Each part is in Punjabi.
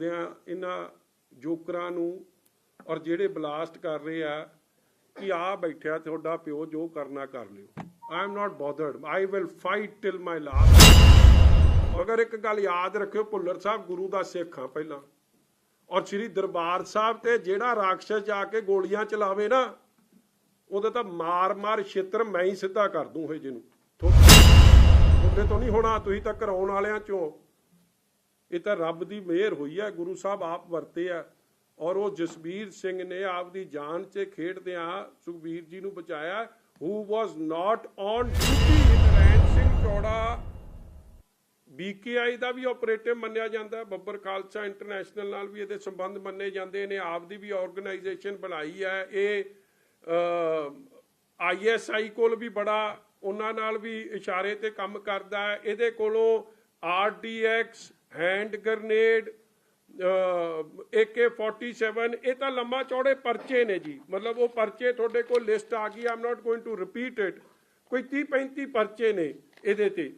ਦੱਸਦੇ ਇਹਨਾਂ ਜੋਕਰਾਂ ਨੂੰ ਔਰ ਜਿਹੜੇ ਬਲਾਸਟ ਕਰ ਰਹੇ ਆ ਕਿ ਆ ਬੈਠਿਆ ਤੁਹਾਡਾ ਪਿਓ ਜੋ ਕਰਨਾ ਕਰ ਲਿਓ। I am not bothered I will fight till my last ਮਗਰ ਇੱਕ ਗੱਲ ਯਾਦ ਰੱਖਿਓ, ਭੁੱਲਰ ਸਾਹਿਬ ਗੁਰੂ ਦਾ ਸਿੱਖ ਆ ਪਹਿਲਾਂ। ਔਰ ਸ੍ਰੀ ਦਰਬਾਰ ਸਾਹਿਬ ਤੇ ਜਿਹੜਾ ਰਾਖਸ਼ ਜਾ ਕੇ ਗੋਲੀਆਂ ਚਲਾਵੇ ਨਾ, ਉਹਦੇ ਤਾਂ ਮਾਰ-ਮਾਰ ਛਿੱਤਰ ਮੈਂ ਹੀ ਸਿੱਧਾ ਕਰ ਦੂੰ ਇਹ ਜਿਹਨੂੰ ਤੁਹਾਡੇ ਤੋਂ ਨਹੀਂ ਹੋਣਾ, ਤੁਸੀਂ ਤਾਂ ਕਰਾਉਣ ਵਾਲਿਆਂ ਚੋਂ। ਇਹ ਤਾਂ ਰੱਬ ਦੀ ਮਿਹਰ ਹੋਈ ਹੈ ਗੁਰੂ ਸਾਹਿਬ ਆਪ ਵਰਤੇ ਆ। ਔਰ ਉਹ ਜਸਬੀਰ ਸਿੰਘ ਨੇ ਆਪ ਦੀ ਜਾਨ 'ਚ ਖੇਡਦਿਆਂ ਸੁਖਬੀਰ ਜੀ ਨੂੰ ਬਚਾਇਆ। Who was not on duty Narain Singh Chaura BKI the we operative ਮੰਨਿਆ ਜਾਂਦਾ ਬੱਬਰ ਖਾਲਸਾ ਇੰਟਰਨੈਸ਼ਨਲ ਨਾਲ ਵੀ ਇਹਦੇ ਸੰਬੰਧ ਮੰਨੇ ਜਾਂਦੇ ਨੇ। ਆਪ ਦੀ ਵੀ ਆਰਗੇਨਾਈਜੇਸ਼ਨ ਬਣਾਈ ਹੈ। ਇਹ ਆਈਐਸਆਈ ਕੋਲ ਵੀ ਬੜਾ ਉਹਨਾਂ ਨਾਲ ਵੀ ਇਸ਼ਾਰੇ ਤੇ ਕੰਮ ਕਰਦਾ ਹੈ। ਇਹਦੇ ਕੋਲੋਂ ਆਰਡੀਐਕਸ ਹੈਂਡ ਗ੍ਰਨੇਡ AK47 ਇਹ ਤਾਂ ਲੰਮਾ ਚੌੜੇ ਪਰਚੇ ਨੇ ਜੀ। ਮਤਲਬ ਉਹ ਪਰਚੇ ਤੁਹਾਡੇ ਕੋਲ ਲਿਸਟ ਆ ਗਈ I'm not going to repeat it ਕੋਈ 30 35 ਪਰਚੇ ਨੇ ਇਹਦੇ ਤੇ।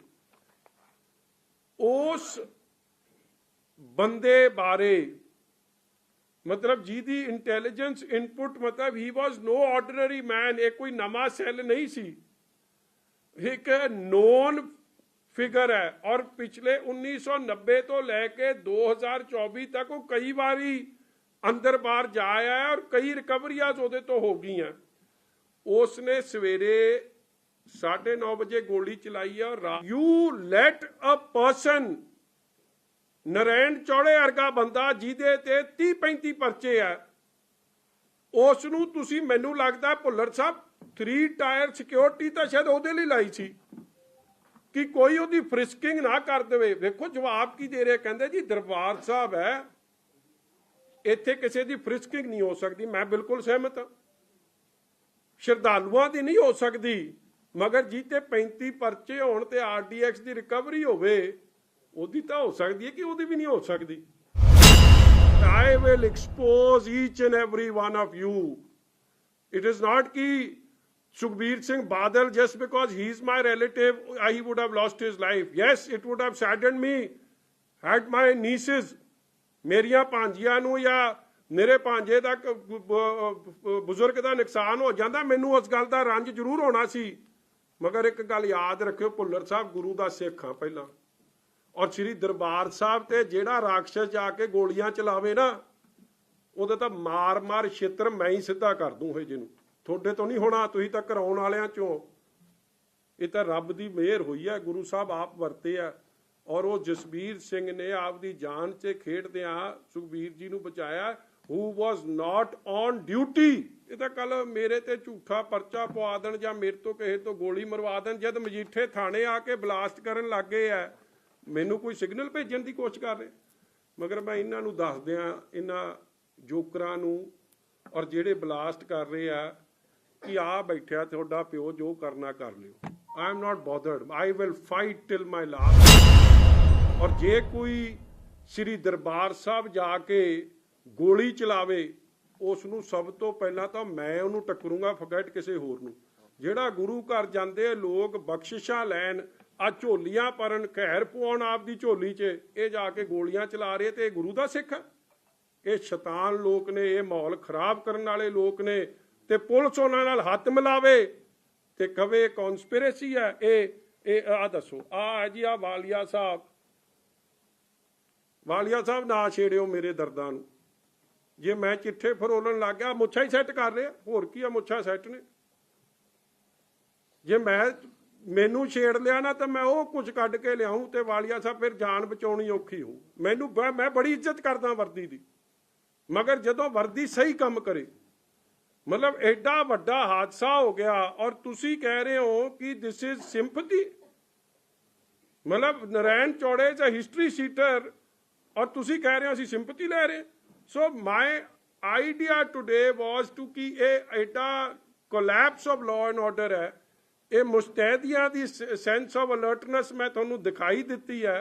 ਉਸ ਬੰਦੇ ਬਾਰੇ ਮਤਲਬ ਜਿਹਦੀ ਇੰਟੈਲੀਜੈਂਸ ਇਨਪੁਟ ਮਤਲਬ ਹੀ ਵਾਸ ਨੋ ਆਰਡੀਨਰੀ ਮੈਨ ਇਹ ਕੋਈ ਨਵਾਂ ਸੈੱਲ ਨਹੀਂ ਸੀ। ਇੱਕ ਨੋਨ ਫਿਗਰ ਹੈ। ਔਰ ਪਿਛਲੇ 1990 ਤੋਂ ਲੈ ਕੇ 2024 ਤੱਕ ਉਹ ਕਈ ਵਾਰੀ ਅੰਦਰ ਬਾਹਰ ਜਾ ਆਇਆ ਔਰ ਕਈ ਰਿਕਵਰੀਆਂ ਉਹਦੇ ਤੋਂ ਹੋ ਗਈਆਂ। ਉਸ ਨੇ ਸਵੇਰੇ 9:30 ਵਜੇ ਗੋਲੀ ਚਲਾਈ ਹੈ ਔਰ you let a person Narain ਚੌੜੇ ਵਰਗਾ ਬੰਦਾ ਜਿਹਦੇ ਤੇ 30 35 ਪਰਚੇ ਆ ਉਸ ਨੂੰ ਤੁਸੀਂ ਮੈਨੂੰ ਲੱਗਦਾ ਭੁੱਲਰ ਸਾਹਿਬ 3 ਟਾਇਰ ਸਿਕਿਉਰਿਟੀ ਤਾਂ ਸ਼ਾਇਦ ਉਹਦੇ ਲਈ ਲਾਈ ਸੀ। ਕਿ ਕੋਈ ਉਹਦੀ ਫ੍ਰਿਸਕਿੰਗ ਨਾ ਕਰ ਦੇਵੇ। ਵੇਖੋ ਜਵਾਬ ਕੀ ਦੇ ਰਿਹਾ। ਕਹਿੰਦੇ ਜੀ, ਦਰਬਾਰ ਸਾਹਿਬ ਹੈ। ਇੱਥੇ ਕਿਸੇ ਦੀ ਫ੍ਰਿਸਕਿੰਗ ਨਹੀਂ ਹੋ ਸਕਦੀ। ਮੈਂ ਬਿਲਕੁਲ ਸਹਿਮਤ ਹਾਂ। ਸ਼ਰਧਾਲੂਆਂ ਦੀ ਨਹੀਂ ਹੋ ਸਕਦੀ। ਮਗਰ ਜੀ ਤੇ 35 ਪਰਚੇ ਹੋਣ ਤੇ ਆਰਡੀਐਕਸ ਦੀ ਰਿਕਵਰੀ ਹੋਵੇ, ਉਹਦੀ ਤਾਂ ਹੋ ਸਕਦੀ ਹੈ ਕਿ ਉਹਦੀ ਵੀ ਨਹੀਂ ਹੋ ਸਕਦੀ। I will expose each and every one of you. It is not ki Sukhbir Singh Badal, just because he is my relative, I would have lost his life. Yes, it would have saddened me. Had my nieces, ਮੇਰੀਆਂ ਭਾਂਜੀਆਂ ਨੂੰ ਜਾਂ ਮੇਰੇ ਭਾਂਜੇ ਦਾ ਬਜ਼ੁਰਗ ਦਾ ਨੁਕਸਾਨ ਹੋ ਜਾਂਦਾ ਮੈਨੂੰ ਉਸ ਗੱਲ ਦਾ ਰੰਜ ਜ਼ਰੂਰ ਹੋਣਾ ਸੀ ਮਗਰ ਇੱਕ ਗੱਲ ਯਾਦ ਰੱਖਿਓ ਭੁੱਲਰ ਸਾਹਿਬ ਗੁਰੂ ਦਾ ਸਿੱਖ ਆ ਪਹਿਲਾਂ ਔਰ ਸ੍ਰੀ ਦਰਬਾਰ ਸਾਹਿਬ ਤੇ ਜਿਹੜਾ ਰਾਖਸ਼ ਜਾ ਕੇ ਗੋਲੀਆਂ ਚਲਾਵੇ ਨਾ ਉਹਦੇ ਤਾਂ ਮਾਰ-ਮਾਰ ਛਿੱਤਰ ਮੈਂ ਹੀ ਸਿੱਧਾ ਕਰ ਦੂੰ ਇਹ ਜਿਹਨੂੰ ਤੁਹਾਡੇ ਤੋਂ ਨਹੀਂ ਹੋਣਾ, ਤੁਸੀਂ ਤਾਂ ਕਰਾਉਣ ਵਾਲਿਆਂ ਚੋਂ। ਇਹ ਤਾਂ ਰੱਬ ਦੀ ਮਿਹਰ ਹੋਈ ਹੈ ਗੁਰੂ ਸਾਹਿਬ ਆਪ ਵਰਤੇ ਆ। ਔਰ ਉਹ ਜਸਬੀਰ ਸਿੰਘ ਨੇ ਆਪ ਦੀ ਜਾਨ 'ਚ ਖੇਡਦਿਆਂ ਸੁਖਬੀਰ ਜੀ ਨੂੰ ਬਚਾਇਆ who was not on duty ਇਹ ਤਾਂ ਕੱਲ ਮੇਰੇ ਤੇ ਝੂਠਾ ਪਰਚਾ ਪਵਾ ਦੇਣ ਜਾਂ ਮੇਰੇ ਤੋਂ ਕਿਸੇ ਤੋਂ ਗੋਲੀ ਮਰਵਾ ਦੇਣ, ਜਦ ਮਜੀਠੇ ਥਾਣੇ ਆ ਕੇ ਬਲਾਸਟ ਕਰਨ ਲੱਗੇ ਆ। ਮੈਨੂੰ ਕੋਈ ਸਿਗਨਲ ਭੇਜਣ ਦੀ ਕੋਸ਼ਿਸ਼ ਕਰ ਰਹੇ? ਮਗਰ ਮੈਂ ਇਹਨਾਂ ਨੂੰ ਦੱਸਦਿਆਂ, ਇਹਨਾਂ ਜੋਕਰਾਂ ਨੂੰ ਔਰ ਜਿਹੜੇ ਬਲਾਸਟ ਕਰ ਰਹੇ ਆ ਕਿ ਆ ਬੈਠਿਆ ਤੁਹਾਡਾ ਪਿਓ ਜੋ ਕਰਨਾ ਕਰ ਲਿਓ। I am not bothered I will fight till my last ਔਰ ਜੇ ਕੋਈ ਸ੍ਰੀ ਦਰਬਾਰ ਸਾਹਿਬ ਜਾ ਕੇ ਗੋਲੀ ਚਲਾਵੇ ਉਸ ਨੂੰ ਸਭ ਤੋਂ ਪਹਿਲਾਂ ਤਾਂ ਮੈਂ ਉਹਨੂੰ ਟੱਕਰੂੰਗਾ ਫਗੈਟ ਕਿਸੇ ਹੋਰ ਨੂੰ। ਜਿਹੜਾ ਗੁਰੂ ਘਰ ਜਾਂਦੇ ਲੋਕ ਬਖਸ਼ਿਸ਼ਾਂ ਲੈਣ, ਆ ਝੋਲੀਆਂ ਪਰਨ ਖੈਰ ਪਵਾਉਣ ਆਪਦੀ ਝੋਲੀ 'ਚ, ਇਹ ਜਾ ਕੇ ਗੋਲੀਆਂ ਚਲਾ ਰਹੇ ਤੇ ਇਹ ਗੁਰੂ ਦਾ ਸਿੱਖ ਇਹ ਸ਼ੈਤਾਨ ਲੋਕ ਨੇ, ਇਹ ਮਾਹੌਲ ਖਰਾਬ ਕਰਨ ਵਾਲੇ ਲੋਕ ਨੇ ਤੇ ਪੁਲਿਸ ਉਹਨਾਂ ਨਾਲ ਹੱਥ ਮਿਲਾਵੇ ਤੇ ਕਵੇ ਕਨਸਪੀਰੇਸੀ ਹੈ, ਇਹ ਇਹ ਆ ਦੱਸੋ। ਆ ਹੈ ਜੀ ਆ ਵਾਲੀਆ ਸਾਹਿਬ। ਵਾਲੀਆ ਸਾਹਿਬ ਨਾ ਛੇੜਿਓ ਮੇਰੇ ਦਰਦਾਂ ਨੂੰ। ਜੇ ਮੈਂ ਚਿੱਠੇ ਫਰੋਲਣ ਲੱਗ ਗਿਆ, ਮੁੱਛਾਂ ਹੀ ਸੈੱਟ ਕਰ ਰਿਹਾ ਹੋਰ ਕੀ ਆ, ਮੁੱਛਾਂ ਸੈੱਟ ਨੇ। ਜੇ ਮੈਂ ਮੈਨੂੰ ਛੇੜ ਲਿਆ ਨਾ, ਤਾਂ ਮੈਂ ਉਹ ਕੁਝ ਕੱਢ ਕੇ ਲਿਆਉਂ ਤੇ ਵਾਲੀਆ ਸਾਹਿਬ ਫਿਰ ਜਾਨ ਬਚਾਉਣੀ ਔਖੀ ਹੋ ਮੈਨੂੰ ਬ- ਮੈਂ ਬੜੀ ਇੱਜ਼ਤ ਕਰਦਾ ਵਰਦੀ ਦੀ। ਮਗਰ ਜਦੋਂ ਵਰਦੀ ਸਹੀ ਕੰਮ ਕਰੇ ਮਤਲਬ ਐਡਾ ਵੱਡਾ ਹਾਦਸਾ ਹੋ ਗਿਆ ਔਰ ਤੁਸੀਂ ਕਹਿ ਰਹੇ ਹੋ ਕਿ ਥਿਸ ਇਜ਼ ਸਿੰਪਥੀ ਮਤਲਬ ਨਰੈਣ ਚੌੜੇ ਇਜ਼ ਅ ਹਿਸਟਰੀ ਸੀਟਰ ਔਰ ਤੁਸੀਂ ਕਹਿ ਰਹੇ ਹੋ ਅਸੀਂ ਸਿੰਪਥੀ ਲੈ ਰਹੇ। So my idea today was to ਕਿ ਇਹ ਐਡਾ collapse of law and order ਹੈ। ਇਹ ਮੁਸਤੈਦੀਆਂ ਦੀ ਸੈਂਸ ਆਫ ਅਲਰਟਨੈਸ ਮੈਂ ਤੁਹਾਨੂੰ ਦਿਖਾਈ ਦਿੱਤੀ ਹੈ।